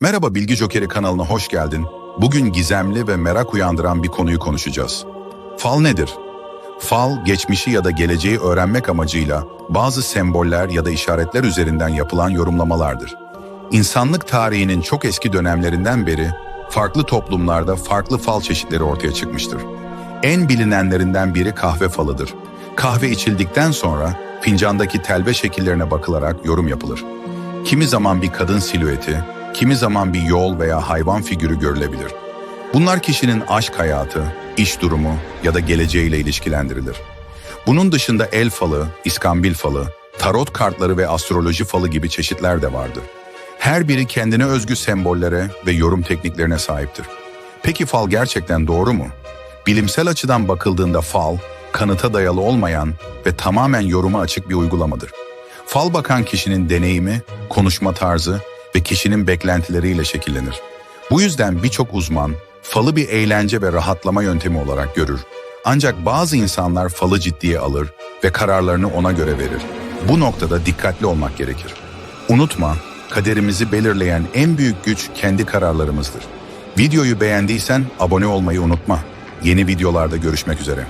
Merhaba Bilgi Jokeri kanalına hoş geldin. Bugün gizemli ve merak uyandıran bir konuyu konuşacağız. Fal nedir? Fal, geçmişi ya da geleceği öğrenmek amacıyla bazı semboller ya da işaretler üzerinden yapılan yorumlamalardır. İnsanlık tarihinin çok eski dönemlerinden beri farklı toplumlarda farklı fal çeşitleri ortaya çıkmıştır. En bilinenlerinden biri kahve falıdır. Kahve içildikten sonra fincandaki telve şekillerine bakılarak yorum yapılır. Kimi zaman bir kadın silüeti, kimi zaman bir yol veya hayvan figürü görülebilir. Bunlar kişinin aşk hayatı, iş durumu ya da geleceğiyle ilişkilendirilir. Bunun dışında el falı, iskambil falı, tarot kartları ve astroloji falı gibi çeşitler de vardır. Her biri kendine özgü sembollere ve yorum tekniklerine sahiptir. Peki fal gerçekten doğru mu? Bilimsel açıdan bakıldığında fal, kanıta dayalı olmayan ve tamamen yoruma açık bir uygulamadır. Fal bakan kişinin deneyimi, konuşma tarzı ve kişinin beklentileriyle şekillenir. Bu yüzden birçok uzman falı bir eğlence ve rahatlama yöntemi olarak görür. Ancak bazı insanlar falı ciddiye alır ve kararlarını ona göre verir. Bu noktada dikkatli olmak gerekir. Unutma, kaderimizi belirleyen en büyük güç kendi kararlarımızdır. Videoyu beğendiysen abone olmayı unutma. Yeni videolarda görüşmek üzere.